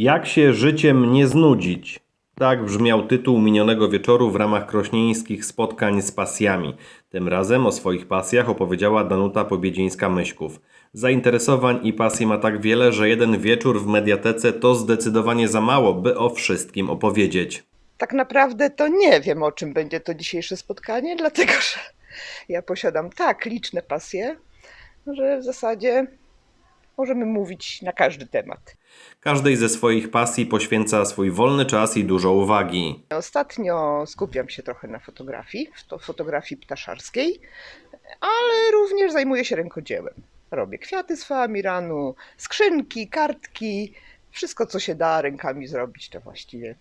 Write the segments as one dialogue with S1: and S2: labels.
S1: Jak się życiem nie znudzić? Tak brzmiał tytuł minionego wieczoru w ramach krośnieńskich spotkań z pasjami. Tym razem o swoich pasjach opowiedziała Danuta Pobiedzińska-Myśków. Zainteresowań i pasji ma tak wiele, że jeden wieczór w mediatece to zdecydowanie za mało, by o wszystkim opowiedzieć.
S2: Tak naprawdę to nie wiem, o czym będzie to dzisiejsze spotkanie, dlatego że ja posiadam tak liczne pasje, że w zasadzie możemy mówić na każdy temat.
S1: Każdej ze swoich pasji poświęca swój wolny czas i dużo uwagi.
S2: Ostatnio skupiam się trochę na fotografii, to fotografii ptaszarskiej, ale również zajmuję się rękodziełem. Robię kwiaty z faamiranu, skrzynki, kartki, wszystko co się da rękami zrobić, to właściwie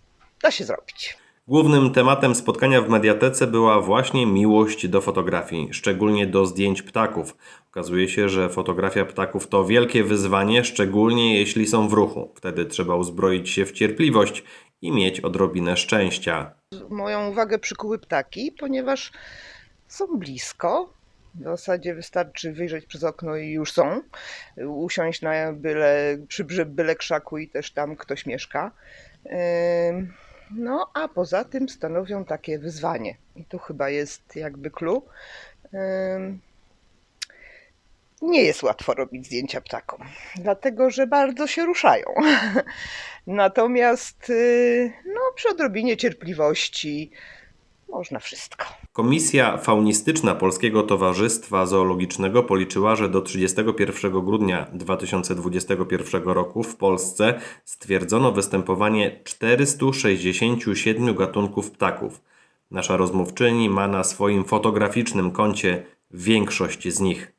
S2: da się zrobić.
S1: Głównym tematem spotkania w mediatece była właśnie miłość do fotografii, szczególnie do zdjęć ptaków. Okazuje się, że fotografia ptaków to wielkie wyzwanie, szczególnie jeśli są w ruchu. Wtedy trzeba uzbroić się w cierpliwość i mieć odrobinę szczęścia.
S2: Moją uwagę przykuły ptaki, ponieważ są blisko. W zasadzie wystarczy wyjrzeć przez okno i już są. Usiąść na byle, przy byle krzaku i też tam ktoś mieszka. Ym, No, a poza tym stanowią takie wyzwanie. I tu chyba jest jakby clue. Nie jest łatwo robić zdjęcia ptakom, dlatego że bardzo się ruszają. Natomiast y, no, przy odrobinie cierpliwości można wszystko.
S1: Komisja faunistyczna Polskiego Towarzystwa Zoologicznego policzyła, że do 31 grudnia 2021 roku w Polsce stwierdzono występowanie 467 gatunków ptaków. Nasza rozmówczyni ma na swoim fotograficznym koncie większość z nich.